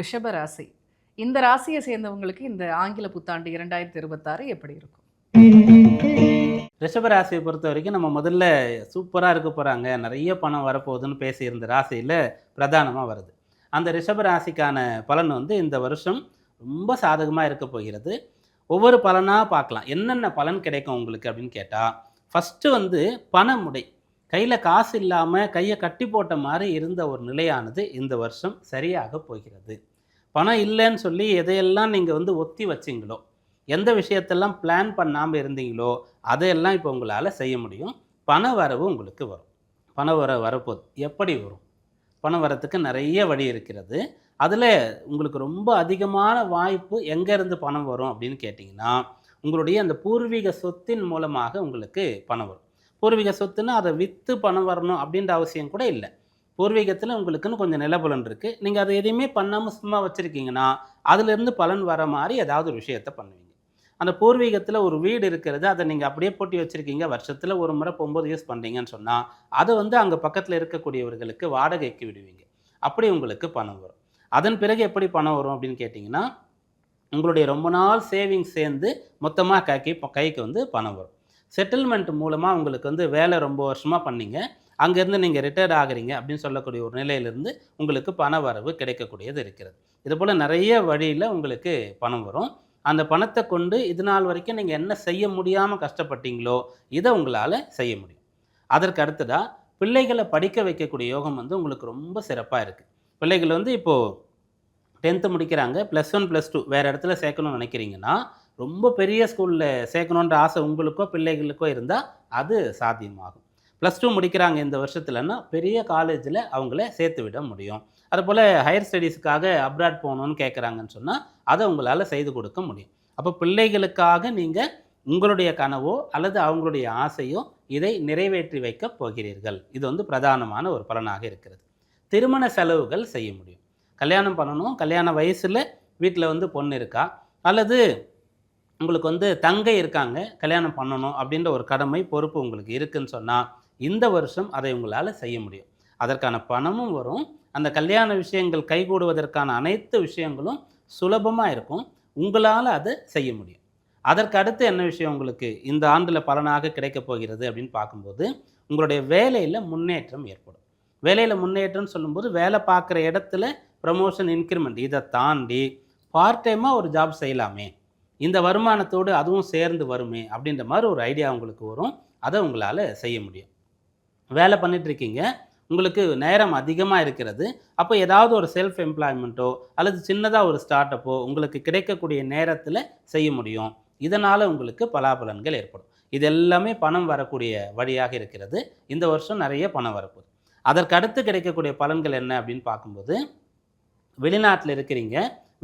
ரிஷப ராசி இந்த ராசியை சேர்ந்தவங்களுக்கு இந்த ஆங்கில புத்தாண்டு இரண்டாயிரத்தி இருபத்தாறு எப்படி இருக்கும்? ரிஷபராசியை பொறுத்த வரைக்கும் நம்ம முதல்ல சூப்பராக இருக்க போகிறாங்க நிறைய பணம் வரப்போகுதுன்னு பேசியிருந்த ராசியில் பிரதானமாக வருது. அந்த ரிஷப ராசிக்கான பலன் வந்து இந்த வருஷம் ரொம்ப சாதகமாக இருக்க போகிறது. ஒவ்வொரு பலனாக பார்க்கலாம். என்னென்ன பலன் கிடைக்கும் உங்களுக்கு அப்படின்னு கேட்டால் ஃபஸ்ட்டு வந்து பணமுடை கையில் காசு இல்லாமல் கையை கட்டி போட்ட மாதிரி இருந்த ஒரு நிலையானது இந்த வருஷம் சரியாக போகிறது. பணம் இல்லைன்னு சொல்லி எதையெல்லாம் நீங்கள் வந்து ஒத்தி வச்சிங்களோ எந்த விஷயத்தெல்லாம் பிளான் பண்ணாமல் இருந்தீங்களோ அதையெல்லாம் இப்போ உங்களால் செய்ய முடியும். பண வரவு உங்களுக்கு வரும். பண வர வரப்போகுது. எப்படி வரும்? பணம் வரத்துக்கு நிறைய வழி இருக்கிறது. அதில் உங்களுக்கு ரொம்ப அதிகமான வாய்ப்பு எங்கேருந்து பணம் வரும் அப்படின்னு கேட்டிங்கன்னா உங்களுடைய அந்த பூர்வீக சொத்தின் மூலமாக உங்களுக்கு பணம் வரும். பூர்வீக சொத்துன்னா அதை விற்று பணம் வரணும் அப்படின்ற அவசியம் கூட இல்லை. பூர்வீகத்தில் உங்களுக்குன்னு கொஞ்சம் நிலபலன் இருக்குது நீங்கள் அதை எதையுமே பண்ணாமல் சும்மா வச்சுருக்கீங்கன்னா அதுலேருந்து பலன் வர மாதிரி ஏதாவது ஒரு விஷயத்தை பண்ணுவீங்க. அந்த பூர்வீகத்தில் ஒரு வீடு இருக்கிறது அதை நீங்கள் அப்படியே போட்டி வச்சுருக்கீங்க வருஷத்தில் ஒரு முறை போகும்போது யூஸ் பண்ணுறீங்கன்னு சொன்னால் அதை வந்து அங்கே பக்கத்தில் இருக்கக்கூடியவர்களுக்கு வாடகைக்கு விடுவீங்க. அப்படி உங்களுக்கு பணம் வரும். அதன் பிறகு எப்படி பணம் வரும் அப்படின்னு கேட்டிங்கன்னா உங்களுடைய ரொம்ப நாள் சேவிங்ஸ் சேர்ந்து மொத்தமாக கைக்கு கைக்கு வந்து பணம் வரும். செட்டில்மெண்ட் மூலமாக உங்களுக்கு வந்து வேலை ரொம்ப வருஷமாக பண்ணீங்க. அங்கேருந்து நீங்கள் ரிட்டையர்ட் ஆகிறீங்க அப்படின்னு சொல்லக்கூடிய ஒரு நிலையிலிருந்து உங்களுக்கு பண வரவு கிடைக்கக்கூடியது இருக்கிறது. இது போல் நிறைய வழியில் உங்களுக்கு பணம் வரும். அந்த பணத்தை கொண்டு இது நாள் வரைக்கும் நீங்கள் என்ன செய்ய முடியாமல் கஷ்டப்பட்டீங்களோ இதை உங்களால் செய்ய முடியும். அதற்கு அடுத்ததாக பிள்ளைகளை படிக்க வைக்கக்கூடிய யோகம் வந்து உங்களுக்கு ரொம்ப சிறப்பாக இருக்குது பிள்ளைகள் வந்து இப்போது டென்த்து முடிக்கிறாங்க ப்ளஸ் ஒன் ப்ளஸ் டூ வேறு இடத்துல சேர்க்கணும்னு நினைக்கிறீங்கன்னா ரொம்ப பெரிய ஸ்கூலில் சேர்க்கணுன்ற ஆசை உங்களுக்கோ பிள்ளைகளுக்கோ இருந்தால் அது சாத்தியமாகும். ப்ளஸ் டூ முடிக்கிறாங்க இந்த வருஷத்துலன்னா பெரிய காலேஜில் அவங்கள சேர்த்து விட முடியும். அதுபோல் ஹையர் ஸ்டடீஸுக்காக அப்ராட் போகணுன்னு கேட்குறாங்கன்னு சொன்னால் அதை உங்களால் செய்து கொடுக்க முடியும். அப்போ பிள்ளைகளுக்காக நீங்கள் உங்களுடைய கனவோ அல்லது அவங்களுடைய ஆசையோ இதை நிறைவேற்றி வைக்கப் போகிறீர்கள். இது வந்து பிரதானமான ஒரு பலனாக இருக்கிறது. திருமண செலவுகள் செய்ய முடியும். கல்யாணம் பண்ணணும். கல்யாண வயசில் வீட்டில் வந்து பொண்ணு இருக்கா? அல்லது உங்களுக்கு வந்து தங்கை இருக்காங்க கல்யாணம் பண்ணணும் அப்படின்ற ஒரு கடமை பொறுப்பு உங்களுக்கு இருக்குன்னு சொன்னால் இந்த வருஷம் அதை உங்களால் செய்ய முடியும். அதற்கான பணமும் வரும். அந்த கல்யாண விஷயங்கள் கைகூடுவதற்கான அனைத்து விஷயங்களும் சுலபமாக இருக்கும். உங்களால் அதை செய்ய முடியும். அதற்கு அடுத்து என்ன விஷயம் உங்களுக்கு இந்த ஆண்டில் பலனாக கிடைக்கப் போகிறது அப்படின்னு பார்க்கும்போது உங்களுடைய வேலையில் முன்னேற்றம் ஏற்படும். வேலையில் முன்னேற்றம்னு சொல்லும்போது வேலை பார்க்குற இடத்துல ப்ரமோஷன் இன்க்ரிமெண்ட் இதை தாண்டி பார்ட் டைமாக ஒரு ஜாப் செய்யலாமே. இந்த வருமானத்தோடு அதுவும் சேர்ந்து வருமே அப்படின்ற மாதிரி ஒரு ஐடியா உங்களுக்கு வரும். அதை உங்களால் செய்ய முடியும். வேலை பண்ணிகிட்ருக்கீங்க உங்களுக்கு நேரம் அதிகமாக இருக்கிறது. அப்போ ஏதாவது ஒரு செல்ஃப் எம்ப்ளாய்மெண்ட்டோ அல்லது சின்னதாக ஒரு ஸ்டார்ட் அப்போ உங்களுக்கு கிடைக்கக்கூடிய நேரத்தில் செய்ய முடியும். இதனால் உங்களுக்கு பலாபலன்கள் ஏற்படும். இது எல்லாமே பணம் வரக்கூடிய வழியாக இருக்கிறது. இந்த வருஷம் நிறைய பணம் வரப்போகுது. அதற்கு அடுத்து கிடைக்கக்கூடிய பலன்கள் என்ன அப்படின்னு பார்க்கும்போது வெளிநாட்டில் இருக்கிறீங்க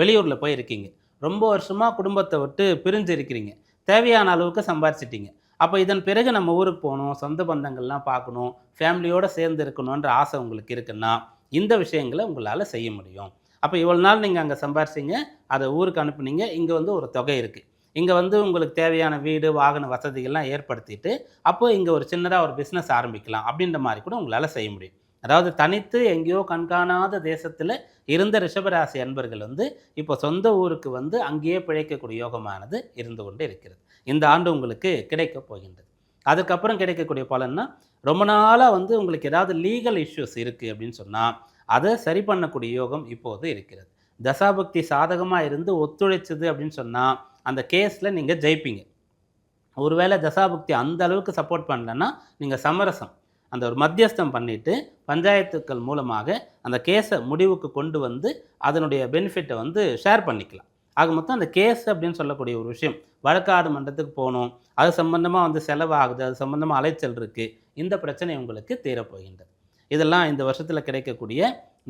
வெளியூரில் போய் இருக்கீங்க ரொம்ப வருஷமாக குடும்பத்தை விட்டு பிரிஞ்சு இருக்கிறீங்க. தேவையான அளவுக்கு சம்பாரிச்சிட்டிங்க. அப்போ இதன் பிறகு நம்ம ஊருக்கு போகணும் சொந்த பந்தங்கள்லாம் பார்க்கணும் ஃபேமிலியோடு சேர்ந்து இருக்கணுன்ற ஆசை உங்களுக்கு இருக்குன்னா இந்த விஷயங்களை உங்களால் செய்ய முடியும். அப்போ இவ்வளோ நாள் நீங்கள் அங்கே சம்பாரிச்சிங்க அதை ஊருக்கு அனுப்புனீங்க இங்கே வந்து ஒரு தொகை இருக்குது இங்கே வந்து உங்களுக்கு தேவையான வீடு வாகன வசதிகள்லாம் ஏற்படுத்திட்டு அப்போ இங்கே ஒரு சின்னதாக ஒரு பிஸ்னஸ் ஆரம்பிக்கலாம் அப்படின்ற மாதிரி கூட உங்களால் செய்ய முடியும். அதாவது தனித்து எங்கேயோ கண்காணாத தேசத்தில் இருந்த ரிஷபராசி அன்பர்கள் வந்து இப்போ சொந்த ஊருக்கு வந்து அங்கேயே பிழைக்கக்கூடிய யோகமானது இருந்து கொண்டு இருக்கிறது. இந்த ஆண்டு உங்களுக்கு கிடைக்கப் போகின்றது. அதுக்கப்புறம் கிடைக்கக்கூடிய பலன்னா ரொம்ப நாளாக வந்து உங்களுக்கு ஏதாவது லீகல் இஷ்யூஸ் இருக்குது அப்படின்னு சொன்னால் அதை சரி பண்ணக்கூடிய யோகம் இப்போது இருக்கிறது. தசாபக்தி சாதகமாக இருந்து ஒத்துழைச்சது அப்படின்னு சொன்னால் அந்த கேஸில் நீங்கள் ஜெயிப்பீங்க. ஒருவேளை தசாபக்தி அந்த அளவுக்கு சப்போர்ட் பண்ணலன்னா நீங்கள் சமரசம். அந்த ஒரு மத்தியஸ்தம் பண்ணிவிட்டு பஞ்சாயத்துக்கள் மூலமாக அந்த கேஸை முடிவுக்கு கொண்டு வந்து அதனுடைய பெனிஃபிட்டை வந்து ஷேர் பண்ணிக்கலாம். ஆக மொத்தம் அந்த கேஸ் அப்படின்னு சொல்லக்கூடிய ஒரு விஷயம். வழக்காடு மன்றத்துக்கு போகணும். அது சம்மந்தமாக வந்து செலவாகுது. அது சம்மந்தமாக அலைச்சல் இருக்குது இந்த பிரச்சனை உங்களுக்கு தீரப்போகின்றது. இதெல்லாம் இந்த வருஷத்தில் கிடைக்கக்கூடிய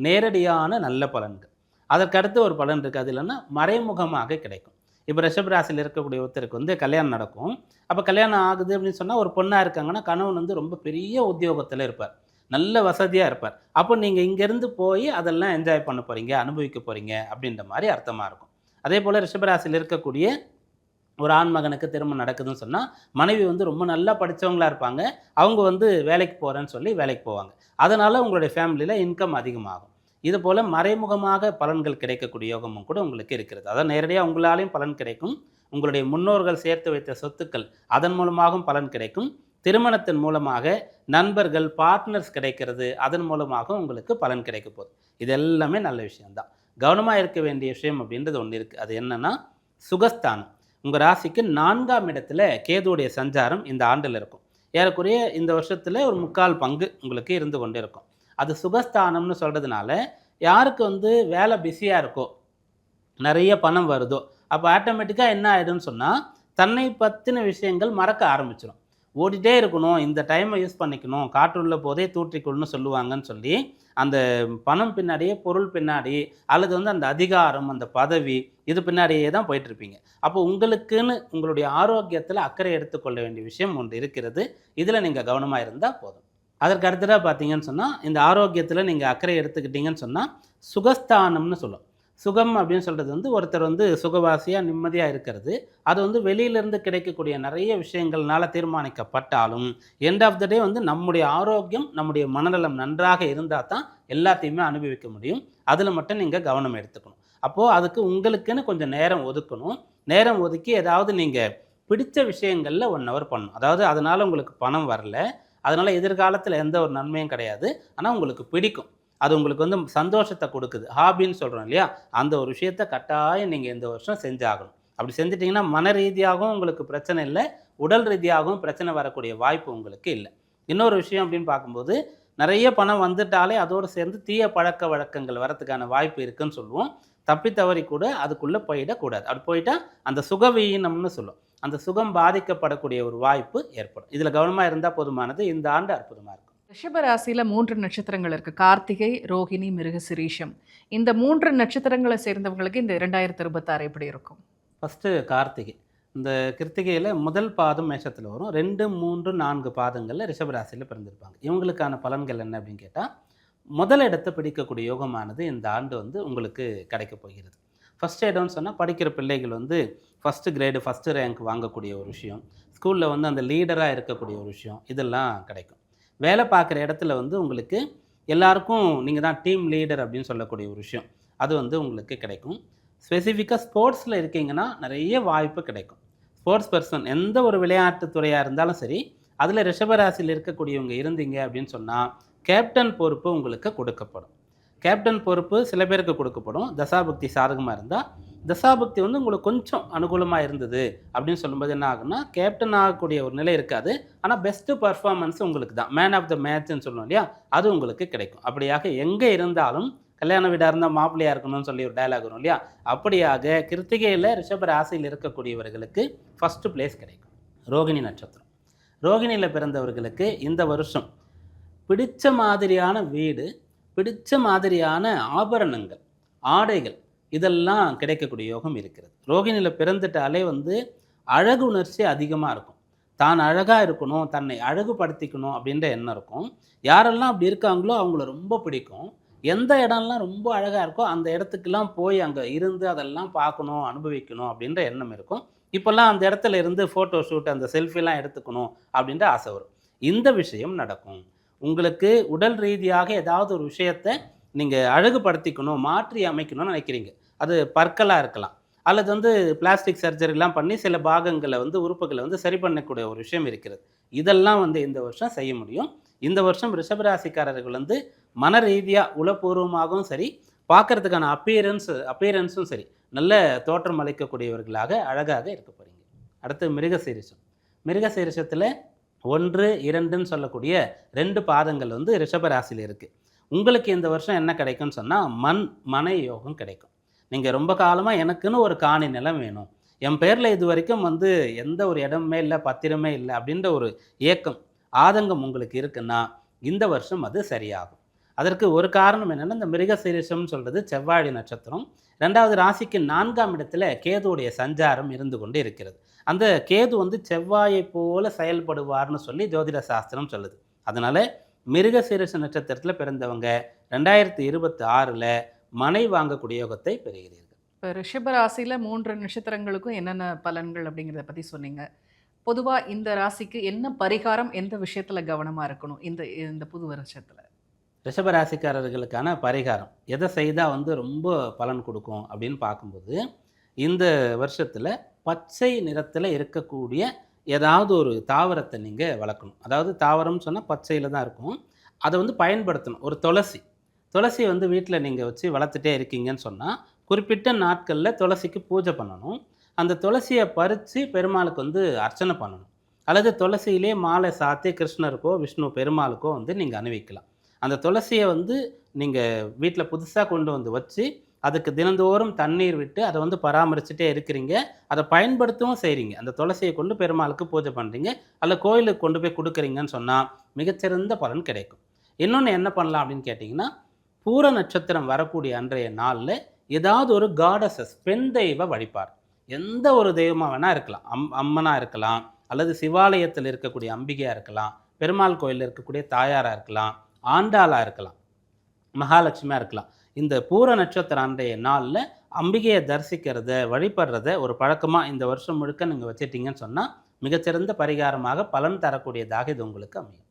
நேரடியான நல்ல பலன்கள். அதற்கடுத்து ஒரு பலன் இருக்குது அது இல்லைன்னா மறைமுகமாக கிடைக்கும். இப்போ ரிஷபராசியில் இருக்கக்கூடிய ஒருத்தருக்கு வந்து கல்யாணம் நடக்கும். அப்போ கல்யாணம் ஆகுது அப்படின்னு சொன்னால் ஒரு பொண்ணாக இருக்காங்கன்னா கணவன் வந்து ரொம்ப பெரிய உத்தியோகத்தில் இருப்பார். நல்ல வசதியாக இருப்பார். அப்போ நீங்கள் இங்கேருந்து போய் அதெல்லாம் என்ஜாய் பண்ண போகிறீங்க அனுபவிக்க போகிறீங்க அப்படின்ற மாதிரி அர்த்தமாக இருக்கும். அதே போல் ரிஷபராசியில் இருக்கக்கூடிய ஒரு ஆண் மகனுக்கு திருமணம் நடக்குதுன்னு சொன்னால் மனைவி வந்து ரொம்ப நல்லா படித்தவங்களா இருப்பாங்க. அவங்க வந்து வேலைக்கு போகிறேன்னு சொல்லி வேலைக்கு போவாங்க. அதனால் உங்களுடைய ஃபேமிலியில் இன்கம் அதிகமாகும். இது போல் மறைமுகமாக பலன்கள் கிடைக்கக்கூடிய யோகமும் கூட உங்களுக்கு இருக்கிறது. அதான் நேரடியாக உங்களாலையும் பலன் கிடைக்கும். உங்களுடைய முன்னோர்கள் சேர்த்து வைத்த சொத்துக்கள் அதன் மூலமாகவும் பலன் கிடைக்கும். திருமணத்தின் மூலமாக நண்பர்கள் பார்ட்னர்ஸ் கிடைக்கிறது அதன் மூலமாக உங்களுக்கு பலன் கிடைக்க போகுது. இது எல்லாமே நல்ல விஷயம்தான். கவனமாக இருக்க வேண்டிய விஷயம் அப்படின்றது ஒன்று இருக்குது அது என்னென்னா சுகஸ்தானம். உங்கள் ராசிக்கு நான்காம் இடத்துல கேதுவுடைய சஞ்சாரம் இந்த ஆண்டில் இருக்கும். ஏறக்குறைய இந்த வருஷத்தில் ஒரு முக்கால் பங்கு உங்களுக்கு இருந்து கொண்டு இருக்கும். அது சுகஸ்தானம்னு சொல்கிறதுனால யாருக்கு வந்து வேலை பிஸியாக இருக்கோ நிறைய பணம் வருதோ அப்போ ஆட்டோமேட்டிக்காக என்ன ஆகிடும்னு சொன்னால் தன்னை பற்றின விஷயங்கள் மறக்க ஆரம்பிச்சிடும் ஓடிட்டே இருக்கணும் இந்த டைமை யூஸ் பண்ணிக்கணும் காற்றுள்ள போதே தூற்றிக்கொள்னு சொல்லுவாங்கன்னு சொல்லி அந்த பணம் பின்னாடியே பொருள் பின்னாடி அல்லது வந்து அந்த அதிகாரம் அந்த பதவி இது பின்னாடியே தான் போயிட்டுருப்பீங்க அப்போ உங்களுக்குன்னு உங்களுடைய ஆரோக்கியத்தில் அக்கறை எடுத்துக்கொள்ள வேண்டிய விஷயம் ஒன்று இருக்கிறது. இதில் நீங்கள் கவனமாக இருந்தால் போதும். அதற்கு அடுத்ததாக பார்த்தீங்கன்னு சொன்னால் இந்த ஆரோக்கியத்தில் நீங்கள் அக்கறை எடுத்துக்கிட்டீங்கன்னு சொன்னால் சுகஸ்தானம்னு சொல்லும். சுகம் அப்படின்னு சொல்கிறது வந்து ஒருத்தர் வந்து சுகவாசியாக நிம்மதியாக இருக்கிறது. அது வந்து வெளியிலேருந்து கிடைக்கக்கூடிய நிறைய விஷயங்கள்னால தீர்மானிக்கப்பட்டாலும் எண்ட் ஆஃப் த டே வந்து நம்முடைய ஆரோக்கியம் நம்முடைய மனநலம் நன்றாக இருந்தால் தான் எல்லாத்தையுமே அனுபவிக்க முடியும். அதில் மட்டும் நீங்கள் கவனம் எடுத்துக்கணும். அப்போது அதுக்கு உங்களுக்குன்னு கொஞ்சம் நேரம் ஒதுக்கணும். நேரம் ஒதுக்கி ஏதாவது நீங்கள் பிடிச்ச விஷயங்களில் ஒன் ஹவர் பண்ணணும். அதாவது அதனால் உங்களுக்கு பணம் வரல. அதனால் எதிர்காலத்தில் எந்த ஒரு நன்மையும் கிடையாது. ஆனால் உங்களுக்கு பிடிக்கும். அது உங்களுக்கு வந்து சந்தோஷத்தை கொடுக்குது. ஹாபின்னு சொல்கிறோம் இல்லையா? அந்த ஒரு விஷயத்த கட்டாயம் நீங்கள் இந்த வருஷம் செஞ்சாகணும். அப்படி செஞ்சிட்டிங்கன்னா மன ரீதியாகவும் உங்களுக்கு பிரச்சனை இல்லை உடல் ரீதியாகவும் பிரச்சனை வரக்கூடிய வாய்ப்பு உங்களுக்கு இல்லை. இன்னொரு விஷயம் அப்படின்னு பார்க்கும்போது நிறைய பணம் வந்துட்டாலே அதோடு சேர்ந்து தீய பழக்க வழக்கங்கள் வரத்துக்கான வாய்ப்பு இருக்குன்னு சொல்லுவோம். தப்பி தவறி கூட அதுக்குள்ளே போயிடக்கூடாது. அப்படி போயிட்டா அந்த சுகவீனம்னு சொல்லும் அந்த சுகம் பாதிக்கப்படக்கூடிய ஒரு வாய்ப்பு ஏற்படும். இதில் கவனமாக இருந்தால் போதுமானது. இந்த ஆண்டு அற்புதமாக இருக்கும். ரிஷபராசியில் மூன்று நட்சத்திரங்கள் இருக்குது கார்த்திகை ரோகிணி மிருகசிரீஷம். இந்த மூன்று நட்சத்திரங்களை சேர்ந்தவங்களுக்கு இந்த இரண்டாயிரத்தி இருபத்தாறு எப்படி இருக்கும்? ஃபஸ்ட்டு கார்த்திகை. இந்த கிருத்திகையில் முதல் பாதம் மேஷத்தில் வரும். ரெண்டு மூன்று நான்கு பாதங்களில் ரிஷபராசியில் பிறந்திருப்பாங்க. இவங்களுக்கான பலன்கள் என்ன அப்படின்னு கேட்டால் முதல் இடத்தை பிடிக்கக்கூடிய யோகமானது இந்த ஆண்டு வந்து உங்களுக்கு கிடைக்க போகிறது. ஃபஸ்ட் இடம்னு சொன்னால் படிக்கிற பிள்ளைகள் வந்து ஃபஸ்ட்டு கிரேடு ஃபஸ்ட்டு ரேங்க் வாங்கக்கூடிய ஒரு விஷயம். ஸ்கூலில் வந்து அந்த லீடராக இருக்கக்கூடிய ஒரு விஷயம். இதெல்லாம் கிடைக்கும். வேலை பார்க்குற இடத்துல வந்து உங்களுக்கு எல்லாருக்கும் நீங்கள் தான் டீம் லீடர் அப்படின்னு சொல்லக்கூடிய ஒரு விஷயம். அது வந்து உங்களுக்கு கிடைக்கும். ஸ்பெசிஃபிக்காக ஸ்போர்ட்ஸில் இருக்கீங்கன்னா நிறைய வாய்ப்பு கிடைக்கும். ஸ்போர்ட்ஸ் பர்சன் எந்த ஒரு விளையாட்டு துறையாக இருந்தாலும் சரி அதில் ரிஷபராசியில் இருக்கக்கூடியவங்க இருந்தீங்க அப்படின்னு சொன்னால் கேப்டன் பொறுப்பு உங்களுக்கு கொடுக்கப்படும். கேப்டன் பொறுப்பு சில பேருக்கு கொடுக்கப்படும். தசாபக்தி சாதகமாக இருந்தால் தசாபக்தி வந்து உங்களுக்கு கொஞ்சம் அனுகூலமாக இருந்தது அப்படின்னு சொல்லும்போது என்ன ஆகும்னா கேப்டன் ஆகக்கூடிய ஒரு நிலை இருக்காது. ஆனால் பெஸ்ட்டு பர்ஃபார்மன்ஸ் உங்களுக்கு தான். மேன் ஆஃப் த மேட்ச்னு சொல்லணும் இல்லையா? அது உங்களுக்கு கிடைக்கும். அப்படியாக எங்கே இருந்தாலும் கல்யாண வீடாக இருந்தால் மாப்பிள்ளையாக இருக்கணும்னு சொல்லி ஒரு டயலாக் வரும் இல்லையா? அப்படியாக கிருத்திகையில் ரிஷப ராசியில் இருக்கக்கூடியவர்களுக்கு ஃபஸ்ட்டு பிளேஸ் கிடைக்கும். ரோகிணி நட்சத்திரம். ரோகிணியில் பிறந்தவர்களுக்கு இந்த வருஷம் பிடித்த மாதிரியான வீடு பிடித்த மாதிரியான ஆபரணங்கள் ஆடைகள் இதெல்லாம் கிடைக்கக்கூடிய யோகம் இருக்கிறது. ரோகிணியில் பிறந்துட்டாலே வந்து அழகு உணர்ச்சி அதிகமாக இருக்கும். தான் அழகாக இருக்கணும் தன்னை அழகுபடுத்திக்கணும் அப்படின்ற எண்ணம் இருக்கும். யாரெல்லாம் அப்படி இருக்காங்களோ அவங்கள ரொம்ப பிடிக்கும். எந்த இடம்லாம் ரொம்ப அழகாக இருக்கோ அந்த இடத்துக்கெல்லாம் போய் அங்கே இருந்து அதெல்லாம் பார்க்கணும் அனுபவிக்கணும் அப்படின்ற எண்ணம் இருக்கும். இப்போல்லாம் அந்த இடத்துல இருந்து ஃபோட்டோ ஷூட் அந்த செல்ஃபிலாம் எடுத்துக்கணும் அப்படின்ற ஆசை வரும். இந்த விஷயம் நடக்கும். உங்களுக்கு உடல் ரீதியாக ஏதாவது ஒரு விஷயத்தை நீங்கள் அழகுபடுத்திக்கணும் மாற்றி அமைக்கணும்னு நினைக்கிறீங்க. அது பற்களாக இருக்கலாம். அல்லது வந்து பிளாஸ்டிக் சர்ஜரிலாம் பண்ணி சில பாகங்களை வந்து உறுப்புகளை வந்து சரி பண்ணக்கூடிய ஒரு விஷயம் இருக்கிறது. இதெல்லாம் வந்து இந்த வருஷம் செய்ய முடியும். இந்த வருஷம் ரிஷபராசிக்காரர்கள் வந்து மன ரீதியாக உளப்பூர்வமாகவும் சரி பார்க்கறதுக்கான அப்பியரன்ஸ் அப்பியரன்ஸும் சரி நல்ல தோற்றம் அளிக்கக்கூடியவர்களாக அழகாக இருக்க போகிறீங்க அடுத்து மிருகசீரிஷம் மிருகசீரிஷத்தில் ஒன்று இரண்டுன்னு சொல்லக்கூடிய ரெண்டு பாதங்கள் வந்து ரிஷபராசியில் இருக்குது உங்களுக்கு இந்த வருஷம் என்ன கிடைக்கும்னு சொன்னால் மண் மனை யோகம் கிடைக்கும். நீங்கள் ரொம்ப காலமாக எனக்குன்னு ஒரு காணி நிலம் வேணும். என் பேரில் இது வரைக்கும் வந்து எந்த ஒரு இடமே இல்லை பத்திரமே இல்லை அப்படின்ற ஒரு ஏக்கம் ஆதங்கம் உங்களுக்கு இருக்குன்னா இந்த வருஷம் அது சரியாகும். அதற்கு ஒரு காரணம் என்னென்னா இந்த மிருகசீரிஷம்னு சொல்கிறது செவ்வாழி நட்சத்திரம். ரெண்டாவது ராசிக்கு நான்காம் இடத்துல கேதுவுடைய சஞ்சாரம் இருந்து கொண்டு இருக்கிறது. அந்த கேது வந்து செவ்வாயை போல செயல்படுவார்னு சொல்லி ஜோதிட சாஸ்திரம் சொல்லுது. அதனால் மிருகசீரிஷ நட்சத்திரத்தில் பிறந்தவங்க ரெண்டாயிரத்தி இருபத்தி ஆறில் மனை வாங்கக்கூடிய யோகத்தை பெறுகிறீர்கள். இப்போ ரிஷப ராசியில மூன்று நட்சத்திரங்களுக்கும் என்னென்ன பலன்கள் அப்படிங்கிறத பத்தி சொன்னீங்க. பொதுவா இந்த ராசிக்கு என்ன பரிகாரம் எந்த விஷயத்துல கவனமா இருக்கணும் இந்த இந்த புது வருஷத்துல? ரிஷபராசிக்காரர்களுக்கான பரிகாரம் எதை செய்தால் வந்து ரொம்ப பலன் கொடுக்கும் அப்படின்னு பார்க்கும்போது இந்த வருஷத்தில் பச்சை நிறத்தில் இருக்கக்கூடிய ஏதாவது ஒரு தாவரத்தை நீங்கள் வளர்க்கணும். அதாவது தாவரம்னு சொன்னால் பச்சையில் தான் இருக்கும். அதை வந்து பயன்படுத்தணும். ஒரு துளசி. துளசி வந்து வீட்டில் நீங்கள் வச்சு வளர்த்துட்டே இருக்கீங்கன்னு சொன்னால் குறிப்பிட்ட நாட்களில் துளசிக்கு பூஜை பண்ணணும். அந்த துளசியை பறித்து பெருமாளுக்கு வந்து அர்ச்சனை பண்ணணும். அல்லது துளசியிலே மாலை சாத்தி கிருஷ்ணருக்கோ விஷ்ணு பெருமாளுக்கோ வந்து நீங்கள் அணிவிக்கலாம். அந்த துளசியை வந்து நீங்கள் வீட்டில் புதுசாக கொண்டு வந்து வச்சு அதுக்கு தினந்தோறும் தண்ணீர் விட்டு அதை வந்து பராமரிச்சுட்டே இருக்கிறீங்க. அதை பயன்படுத்தவும் செய்கிறீங்க அந்த துளசியை கொண்டு பெருமாளுக்கு பூஜை பண்ணுறீங்க அல்ல கோயிலுக்கு கொண்டு போய் கொடுக்குறீங்கன்னு சொன்னால் மிகச்சிறந்த பலன் கிடைக்கும். இன்னொன்று என்ன பண்ணலாம் அப்படின்னு கேட்டிங்கன்னா பூர நட்சத்திரம் வரக்கூடிய அன்றைய நாளில் ஏதாவது ஒரு காடசஸ் பெண் தெய்வ வழிபார் எந்த ஒரு தெய்வமாக வேணால் இருக்கலாம். அம் அம்மனாக இருக்கலாம். அல்லது சிவாலயத்தில் இருக்கக்கூடிய அம்பிகையாக இருக்கலாம். பெருமாள் கோயிலில் இருக்கக்கூடிய தாயாராக இருக்கலாம். ஆண்டாளாக இருக்கலாம். மகாலட்சுமியாக இருக்கலாம். இந்த பூர நட்சத்திரம் அன்றைய நாளில் அம்பிகையை தரிசிக்கிறத வழிபடுறத ஒரு பழக்கமாக இந்த வருஷம் முழுக்க நீங்கள் வச்சுட்டிங்கன்னு சொன்னால் மிகச்சிறந்த பரிகாரமாக பலன் தரக்கூடியதாக இது உங்களுக்கு அமையும்.